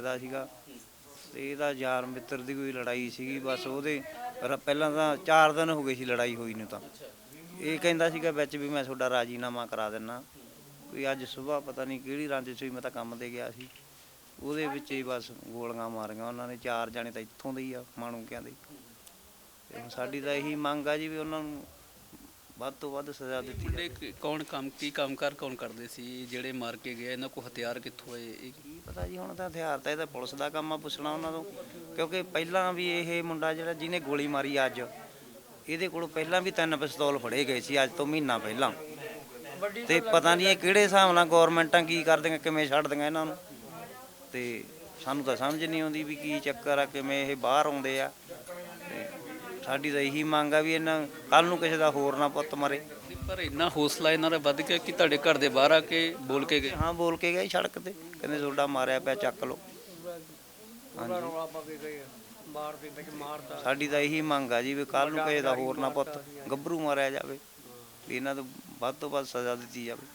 ਖੇਡਦਾ ਸੀਗਾ। ਤੇ ਇਹਦਾ ਯਾਰ ਮਿੱਤਰ ਦੀ ਕੋਈ ਲੜਾਈ ਸੀਗੀ, ਬਸ ਉਹਦੇ ਰ- ਪਹਿਲਾਂ ਤਾਂ 4 ਦਿਨ ਹੋ ਗਏ ਸੀ ਲੜਾਈ ਹੋਈ ਨੂੰ ਤਾਂ। ਇਹ ਕਹਿੰਦਾ ਸੀਗਾ ਵਿੱਚ ਵੀ ਮੈਂ ਤੁਹਾਡਾ ਰਾਜੀਨਾਮਾ ਕਰਾ ਦਿੰਨਾ। ਵੀ ਅੱਜ ਸਵੇਰ ਪਤਾ ਨਹੀਂ ਕਿਹੜੀ ਰੰਜ ਸੀ ਮੈਂ ਤਾਂ ਕੰਮ ਤੇ ਗਿਆ ਸੀ। ਉਹਦੇ ਵਿੱਚ ਹੀ ਬਸ ਗੋਲੀਆਂ ਮਾਰੀਆਂ ਉਹਨਾਂ ਨੇ, ਚਾਰ ਜਾਣੇ ਤਾਂ ਇੱਥੋਂ ਦੇ ਹੀ ਆ, ਮਾਣੂਕਿਆਂ ਦੇ। ਤੇ ਸਾਡੀ ਤਾਂ ਇਹੀ ਮੰਗ ਆ ਜੀ ਵੀ ਉਹਨਾਂ ਨੂੰ ਵੱਧ ਤੋਂ ਵੱਧ ਸਜ਼ਾ ਦਿੱਤੀ ਜਾਵੇ। ਮੁੰਡੇ ਕ- ਕੌਣ ਕੰਮ ਕੀ ਕੰਮਕਾਰ ਕੌਣ ਕਰਦੇ ਸੀ? ਜਿਹੜੇ ਮਾਰ ਕੇ ਗਏ ਇਹਨਾਂ ਕੋਲ ਹਥਿਆਰ ਕਿੱਥੋਂ ਆਏ? ਇਹ ਕੀ ਪਤਾ ਜੀ ਹੁਣ ਤਾਂ ਹਥਿਆਰ ਤਾਂ ਇਹਦਾ ਪੁਲਿਸ ਦਾ ਕੰਮ ਆ ਪੁੱਛਣਾ ਉਹਨਾਂ ਤੋਂ। ਕਿਉਂਕਿ ਪਹਿਲਾਂ ਵੀ ਇਹ ਮੁੰਡਾ ਜਿਹੜਾ ਜਿਹਨੇ ਗੋਲੀ ਮਾਰੀ ਅੱਜ ਇਹਦੇ ਕੋਲ ਪਹਿਲਾਂ ਵੀ ਤਿੰਨ ਪਿਸਤੌਲ ਫੜੇ ਗਏ ਸੀ ਅੱਜ ਤੋਂ ਮਹੀਨਾ ਪਹਿਲਾਂ। ਤੇ ਪਤਾ ਨਹੀਂ ਇਹ ਕਿਹੜੇ ਹਿਸਾਬ ਨਾਲ ਗਵਰਨਮੈਂਟਾਂ ਕੀ ਕਰਦੀਆਂ ਕਿਵੇਂ ਛੱਡਦੀਆਂ ਇਹਨਾਂ ਨੂੰ। ਤੇ ਸਾਨੂੰ ਤਾਂ ਸਮਝ ਨਹੀਂ ਆਉਂਦੀ ਵੀ ਕੀ ਚੱਕਰ ਆ ਕਿਵੇਂ ਇਹ ਬਾਹਰ ਆਉਂਦੇ ਆ। ਤੇ ਸਾਡੀ ਤਾਂ ਇਹੀ ਮੰਗ ਆ ਵੀ ਇਹਨਾਂ ਕੱਲ ਨੂੰ ਕਿਸੇ ਦਾ ਹੋਰ ਨਾ ਪੁੱਤ ਮਰੇ। ਪਰ ਇੰਨਾ ਹੌਸਲਾ ਇਹਨਾਂ ਦਾ ਵੱਧ ਗਿਆ ਕਿ ਤੁਹਾਡੇ ਘਰ ਦੇ ਬਾਹਰ ਆ ਕੇ ਬੋਲ ਕੇ ਗਏ? ਹਾਂ ਬੋਲ ਕੇ ਗਏ ਸੜਕ ਤੇ। ਕਹਿੰਦੇ ਤੁਹਾਡਾ ਮਾਰਿਆ ਪਿਆ ਚੱਕ ਲਓ। ਸਾਡੀ ਤਾਂ ਇਹੀ ਮੰਗ ਆ ਜੀ ਵੀ ਕੱਲ ਨੂੰ ਕਿਸੇ ਦਾ ਹੋਰ ਨਾ ਪੁੱਤ ਗੱਭਰੂ ਮਾਰਿਆ ਜਾਵੇ ਵੀ ਇਹਨਾਂ ਤੋਂ ਵੱਧ ਤੋਂ ਵੱਧ ਸਜ਼ਾ ਦਿੱਤੀ ਜਾਵੇ।